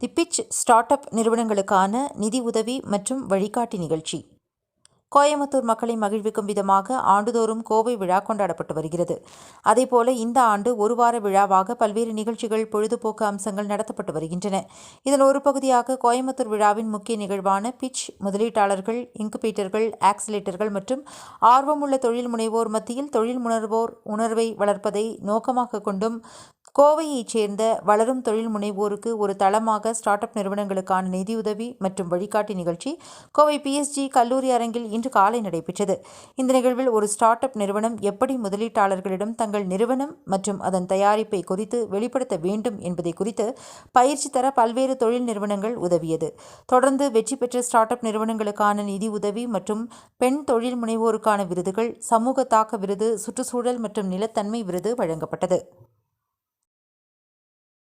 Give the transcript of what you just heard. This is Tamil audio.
தி பிச் ஸ்டார்ட் அப் நிறுவனங்களுக்கான நிதி உதவி மற்றும் வழிகாட்டி நிகழ்ச்சி. கோயம்புத்தூர் மக்களை மகிழ்விக்கும் விதமாக ஆண்டுதோறும் கோவை விழா கொண்டாடப்பட்டு வருகிறது. அதேபோல இந்த ஆண்டு ஒரு வார விழாவாக பல்வேறு நிகழ்ச்சிகள் பொழுதுபோக்கு அம்சங்கள் நடத்தப்பட்டு வருகின்றன. இதன் ஒரு பகுதியாக கோயம்புத்தூர் விழாவின் முக்கிய நிகழ்வான பிட்ச் முதலீட்டாளர்கள் இன்குபேட்டர்கள் ஆக்சிலேட்டர்கள் மற்றும் ஆர்வமுள்ள தொழில் முனைவோர் மத்தியில் தொழில் முனைவோர் உணர்வை வளர்ப்பதை நோக்கமாக கொண்டும் கோவையைச் சேர்ந்த வளரும் தொழில் முனைவோருக்கு ஒரு தளமாக ஸ்டார்ட் அப் நிறுவனங்களுக்கான நிதியுதவி மற்றும் வழிகாட்டி நிகழ்ச்சி கோவை பிஎஸ்ஜி கல்லூரி அரங்கில் இன்று காலை நடைபெற்றது. இந்த நிகழ்வில் ஒரு ஸ்டார்ட் அப் நிறுவனம் எப்படி முதலீட்டாளர்களிடம் தங்கள் நிறுவனம் மற்றும் அதன் தயாரிப்பை குறித்து வெளிப்படுத்த வேண்டும் என்பதை குறித்து பயிற்சி தர பல்வேறு தொழில் நிறுவனங்கள் உதவியது. தொடர்ந்து வெற்றி பெற்ற ஸ்டார்ட் அப் நிறுவனங்களுக்கான நிதி உதவி மற்றும் பெண் தொழில் முனைவோருக்கான விருதுகள் சமூக தாக்க விருது சுற்றுச்சூழல் மற்றும் நிலத்தன்மை விருது வழங்கப்பட்டது.